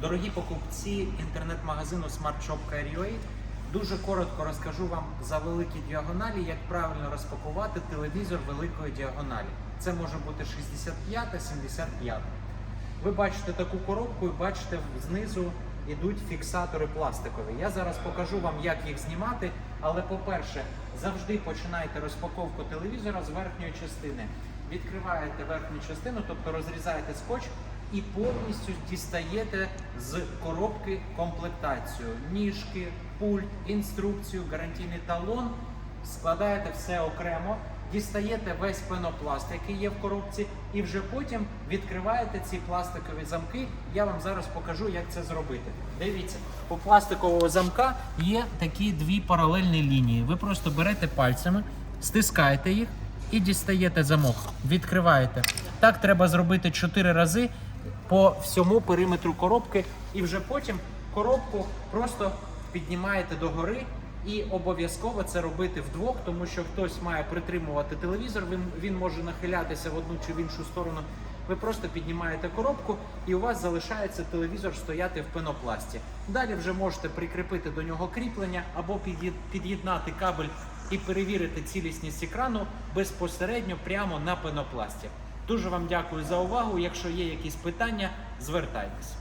Дорогі покупці інтернет-магазину SmartShop.ua, дуже коротко розкажу вам за великі діагоналі, як правильно розпакувати телевізор великої діагоналі. Це може бути 65 75 Ви бачите таку коробку і бачите знизу йдуть фіксатори пластикові. Я зараз покажу вам, як їх знімати. Але, по-перше, завжди починайте розпаковку телевізора з верхньої частини. Відкриваєте верхню частину, тобто розрізаєте скотч і повністю дістаєте з коробки комплектацію, ніжки, пульт, інструкцію, гарантійний талон. Складаєте все окремо, дістаєте весь пенопласт, який є в коробці, і вже потім відкриваєте ці пластикові замки. Я вам зараз покажу, як це зробити. Дивіться, у пластикового замка є такі дві паралельні лінії. Ви просто берете пальцями, стискаєте їх і дістаєте замок. Відкриваєте. Так треба зробити 4 рази по всьому периметру коробки, і вже потім коробку просто піднімаєте догори. І обов'язково це робити вдвох, тому що хтось має притримувати телевізор, він, він може нахилятися в одну чи в іншу сторону. Ви просто піднімаєте коробку, і у вас залишається телевізор стояти в пенопласті. Далі вже можете прикріпити до нього кріплення або під'єд- під'єднати кабель і перевірити цілісність екрану безпосередньо прямо на пенопласті. Дуже вам дякую за увагу. Якщо є якісь питання, звертайтесь.